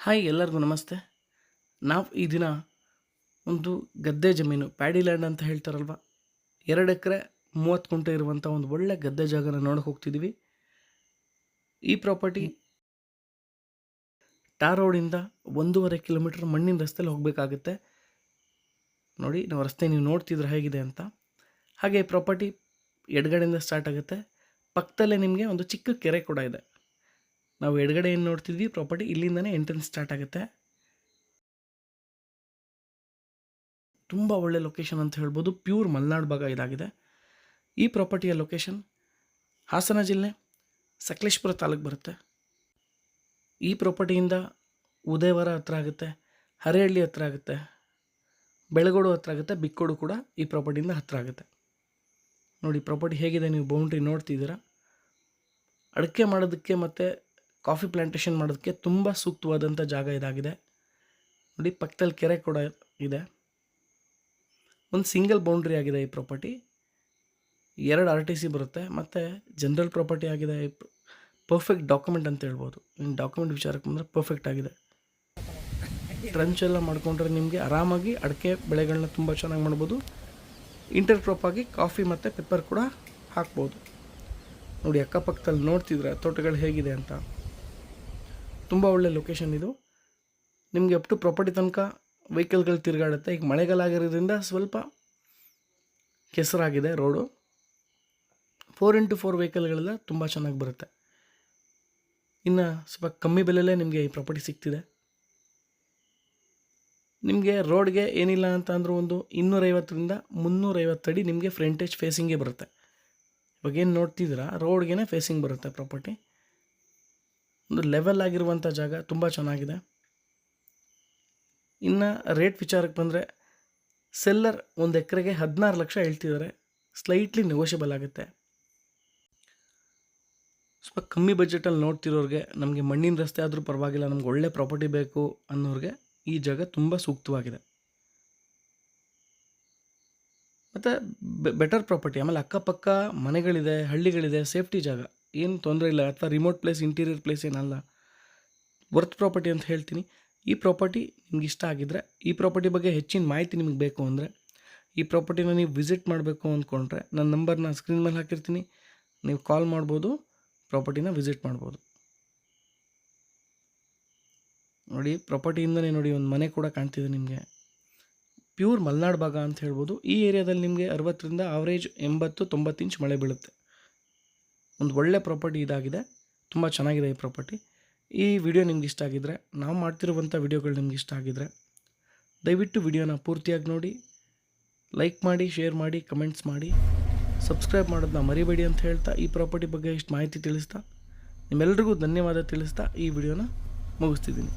Hi ಎಲ್ಲರಿಗೂ ನಮಸ್ತೆ. ನಾವು ಈ ದಿನ ಒಂದು ಗದ್ದೆ ಜಮೀನು, ಪ್ಯಾಡಿ ಲ್ಯಾಂಡ್ ಅಂತ ಹೇಳ್ತಾರಲ್ವ? ಎರಡು ಎಕರೆ ಮೂವತ್ತು ಕುಂಟೆ ಇರುವಂಥ ಒಂದು ಒಳ್ಳೆ ಗದ್ದೆ ಜಾಗನ ನೋಡಕ್ಕೆ ಹೋಗ್ತಿದ್ದೀವಿ ಈ ಪ್ರಾಪರ್ಟಿ ಟಾರ್ ರೋಡಿಂದ ಒಂದೂವರೆ ಕಿಲೋಮೀಟರ್ ಮಣ್ಣಿನ ರಸ್ತೆಯಲ್ಲಿ ಹೋಗಬೇಕಾಗುತ್ತೆ. ನೋಡಿ, ನಾವು ರಸ್ತೆ ನೀವು ನೋಡ್ತಿದ್ರೆ ಹೇಗಿದೆ ಅಂತ. ಹಾಗೆ ಪ್ರಾಪರ್ಟಿ ಎಡಗಡೆಯಿಂದ ಸ್ಟಾರ್ಟ್ ಆಗುತ್ತೆ. ಪಕ್ಕದಲ್ಲೇ ನಿಮಗೆ ಒಂದು ಚಿಕ್ಕ ಕೆರೆ ಕೂಡ ಇದೆ. ನಾವು ಎಡಗಡೆ ಏನು ನೋಡ್ತಿದ್ವಿ? ಪ್ರಾಪರ್ಟಿ ಇಲ್ಲಿಂದನೇ ಎಂಟ್ರೆನ್ಸ್ ಸ್ಟಾರ್ಟ್ ಆಗುತ್ತೆ. ತುಂಬ ಒಳ್ಳೆ ಲೊಕೇಶನ್ ಅಂತ ಹೇಳ್ಬೋದು. ಪ್ಯೂರ್ ಮಲೆನಾಡು ಭಾಗ ಇದಾಗಿದೆ. ಈ ಪ್ರಾಪರ್ಟಿಯ ಲೊಕೇಶನ್ ಹಾಸನ ಜಿಲ್ಲೆ, ಸಕಲೇಶ್ಪುರ ತಾಲೂಕು ಬರುತ್ತೆ. ಈ ಪ್ರಾಪರ್ಟಿಯಿಂದ ಉದಯವರ ಹತ್ರ ಆಗುತ್ತೆ, ಹರೇಹಳ್ಳಿ ಹತ್ರ ಆಗುತ್ತೆ, ಬೆಳಗೋಡು ಹತ್ರ ಆಗುತ್ತೆ, ಬಿಕ್ಕೋಡು ಕೂಡ ಈ ಪ್ರಾಪರ್ಟಿಯಿಂದ ಹತ್ರ ಆಗುತ್ತೆ. ನೋಡಿ ಪ್ರಾಪರ್ಟಿ ಹೇಗಿದೆ? ನೀವು ಬೌಂಡ್ರಿ ನೋಡ್ತಿದ್ದೀರಾ? ಅಡಿಕೆ ಮಾಡೋದಕ್ಕೆ ಮತ್ತು ಕಾಫಿ ಪ್ಲಾಂಟೇಶನ್ ಮಾಡೋದಕ್ಕೆ ತುಂಬ ಸೂಕ್ತವಾದಂಥ ಜಾಗ ಇದಾಗಿದೆ. ನೋಡಿ, ಪಕ್ಕದಲ್ಲಿ ಕೆರೆ ಕೂಡ ಇದೆ. ಒಂದು ಸಿಂಗಲ್ ಬೌಂಡ್ರಿ ಆಗಿದೆ ಈ ಪ್ರಾಪರ್ಟಿ. ಎರಡು ಆರ್ ಟಿ ಸಿ ಬರುತ್ತೆ, ಮತ್ತು ಜನರಲ್ ಪ್ರಾಪರ್ಟಿ ಆಗಿದೆ. ಪರ್ಫೆಕ್ಟ್ ಡಾಕ್ಯುಮೆಂಟ್ ಅಂತ ಹೇಳ್ಬೋದು. ಇನ್ನು ಡಾಕ್ಯುಮೆಂಟ್ ವಿಚಾರಕ್ಕೆ ಬಂದರೆ ಪರ್ಫೆಕ್ಟ್ ಆಗಿದೆ. ಟ್ರಂಚ್ ಎಲ್ಲ ಮಾಡ್ಕೊಂಡ್ರೆ ನಿಮಗೆ ಆರಾಮಾಗಿ ಅಡಿಕೆ ಬೆಳೆಗಳನ್ನ ತುಂಬ ಚೆನ್ನಾಗಿ ಮಾಡ್ಬೋದು. ಇಂಟರ್ ಕ್ರಾಪ್ ಆಗಿ ಕಾಫಿ ಮತ್ತು ಪೆಪ್ಪರ್ ಕೂಡ ಹಾಕ್ಬೋದು. ನೋಡಿ, ಅಕ್ಕಪಕ್ಕದಲ್ಲಿ ನೋಡ್ತಿದ್ರೆ ತೋಟಗಳು ಹೇಗಿದೆ ಅಂತ. ತುಂಬ ಒಳ್ಳೆ ಲೊಕೇಶನ್ ಇದು. ನಿಮಗೆ ಅಪ್ ಟು ಪ್ರಾಪರ್ಟಿ ತನಕ ವೆಹಿಕಲ್ಗಳು ತಿರುಗಾಡುತ್ತೆ. ಈಗ ಮಳೆಗಾಲ ಆಗಿರೋದ್ರಿಂದ ಸ್ವಲ್ಪ ಕೆಸರಾಗಿದೆ ರೋಡು ಫೋರ್ ಇಂಟು ಫೋರ್ ವೆಹಿಕಲ್ಗಳೆಲ್ಲ ತುಂಬ ಚೆನ್ನಾಗಿ ಬರುತ್ತೆ. ಇನ್ನು ಸ್ವಲ್ಪ ಕಮ್ಮಿ ಬೆಲೆಯಲ್ಲೇ ನಿಮಗೆ ಈ ಪ್ರಾಪರ್ಟಿ ಸಿಗ್ತಿದೆ. ನಿಮಗೆ ರೋಡ್ಗೆ ಏನಿಲ್ಲ ಅಂತ ಅಂದರೂ ಒಂದು ಇನ್ನೂರೈವತ್ತರಿಂದ ಮುನ್ನೂರೈವತ್ತಡಿ ನಿಮಗೆ ಫ್ರಂಟೇಜ್ ಫೇಸಿಂಗೇ ಬರುತ್ತೆ. ಇವಾಗ ಏನು ನೋಡ್ತಿದ್ದೀರಾ? ರೋಡ್ಗೆ ಫೇಸಿಂಗ್ ಬರುತ್ತೆ ಪ್ರಾಪರ್ಟಿ ಒಂದು ಲೆವೆಲ್ ಆಗಿರುವಂಥ ಜಾಗ ತುಂಬ ಚೆನ್ನಾಗಿದೆ. ಇನ್ನು ರೇಟ್ ವಿಚಾರಕ್ಕೆ ಬಂದರೆ ಸೆಲ್ಲರ್ ಒಂದು ಎಕರೆಗೆ ಹದಿನಾರು ಲಕ್ಷ ಹೇಳ್ತಿದ್ದಾರೆ ಸ್ಲೈಟ್ಲಿ ನೆಗೋಷಿಯಬಲ್ ಆಗುತ್ತೆ. ಸ್ವಲ್ಪ ಕಮ್ಮಿ ಬಜೆಟಲ್ಲಿ ನೋಡ್ತಿರೋರಿಗೆ ನಮಗೆ ಮಣ್ಣಿನ ರಸ್ತೆ ಆದರೂ ಪರವಾಗಿಲ್ಲ, ನಮ್ಗೆ ಒಳ್ಳೆ ಪ್ರಾಪರ್ಟಿ ಬೇಕು ಅನ್ನೋರಿಗೆ ಈ ಜಾಗ ತುಂಬ ಸೂಕ್ತವಾಗಿದೆ. ಮತ್ತು ಬೆಟರ್ ಪ್ರಾಪರ್ಟಿ ಆಮೇಲೆ ಅಕ್ಕಪಕ್ಕ ಮನೆಗಳಿದೆ, ಹಳ್ಳಿಗಳಿದೆ ಸೇಫ್ಟಿ ಜಾಗ. ಏನು ತೊಂದರೆ ಇಲ್ಲ, ಅಥವಾ ರಿಮೋಟ್ ಪ್ಲೇಸ್ ಇಂಟೀರಿಯರ್ ಪ್ಲೇಸ್ ಏನಲ್ಲ. ವರ್ತ್ ಪ್ರಾಪರ್ಟಿ ಅಂತ ಹೇಳ್ತೀನಿ. ಈ ಪ್ರಾಪರ್ಟಿ ನಿಮ್ಗೆ ಇಷ್ಟ ಆಗಿದ್ದರೆ ಈ ಪ್ರಾಪರ್ಟಿ ಬಗ್ಗೆ ಹೆಚ್ಚಿನ ಮಾಹಿತಿ ನಿಮಗೆ ಬೇಕು ಅಂದರೆ, ಈ ಪ್ರಾಪರ್ಟಿನ ನೀವು ವಿಸಿಟ್ ಮಾಡಬೇಕು ಅಂದ್ಕೊಂಡ್ರೆ, ನನ್ನ ನಂಬರ್ನ ಸ್ಕ್ರೀನ್ ಮೇಲೆ ಹಾಕಿರ್ತೀನಿ. ನೀವು ಕಾಲ್ ಮಾಡ್ಬೋದು ಪ್ರಾಪರ್ಟಿನ ವಿಸಿಟ್ ಮಾಡ್ಬೋದು. ನೋಡಿ ಪ್ರಾಪರ್ಟಿಯಿಂದನೇ ನೋಡಿ, ಒಂದು ಮನೆ ಕೂಡ ಕಾಣ್ತಿದೆ ನಿಮಗೆ. ಪ್ಯೂರ್ ಮಲೆನಾಡು ಭಾಗ ಅಂತ ಹೇಳ್ಬೋದು. ಈ ಏರಿಯಾದಲ್ಲಿ ನಿಮಗೆ ಅರವತ್ತರಿಂದ ಆವ್ರೇಜ್ ಎಂಬತ್ತು ತೊಂಬತ್ತು ಇಂಚ್ ಮಳೆ ಬೀಳುತ್ತೆ. ಒಂದು ಒಳ್ಳೆ ಪ್ರಾಪರ್ಟಿ ಇದಾಗಿದೆ. ತುಂಬ ಚೆನ್ನಾಗಿದೆ ಈ ಪ್ರಾಪರ್ಟಿ ಈ ವಿಡಿಯೋ ನಿಮ್ಗೆ ಇಷ್ಟ ಆಗಿದ್ದರೆ ನಾವು ಮಾಡ್ತಿರುವಂಥ ವಿಡಿಯೋಗಳು ನಿಮ್ಗೆ ಇಷ್ಟ ಆಗಿದ್ದರೆ ದಯವಿಟ್ಟು ವಿಡಿಯೋನ ಪೂರ್ತಿಯಾಗಿ ನೋಡಿ ಲೈಕ್ ಮಾಡಿ ಶೇರ್ ಮಾಡಿ ಕಮೆಂಟ್ಸ್ ಮಾಡಿ. ಸಬ್ಸ್ಕ್ರೈಬ್ ಮಾಡೋದನ್ನ ಮರಿಬೇಡಿ ಅಂತ ಹೇಳ್ತಾ, ಈ ಪ್ರಾಪರ್ಟಿ ಬಗ್ಗೆ ಇಷ್ಟು ಮಾಹಿತಿ ತಿಳಿಸ್ತಾ, ನಿಮ್ಮೆಲ್ರಿಗೂ ಧನ್ಯವಾದ ತಿಳಿಸ್ತಾ ಈ ವಿಡಿಯೋನ ಮುಗಿಸ್ತಿದ್ದೀನಿ.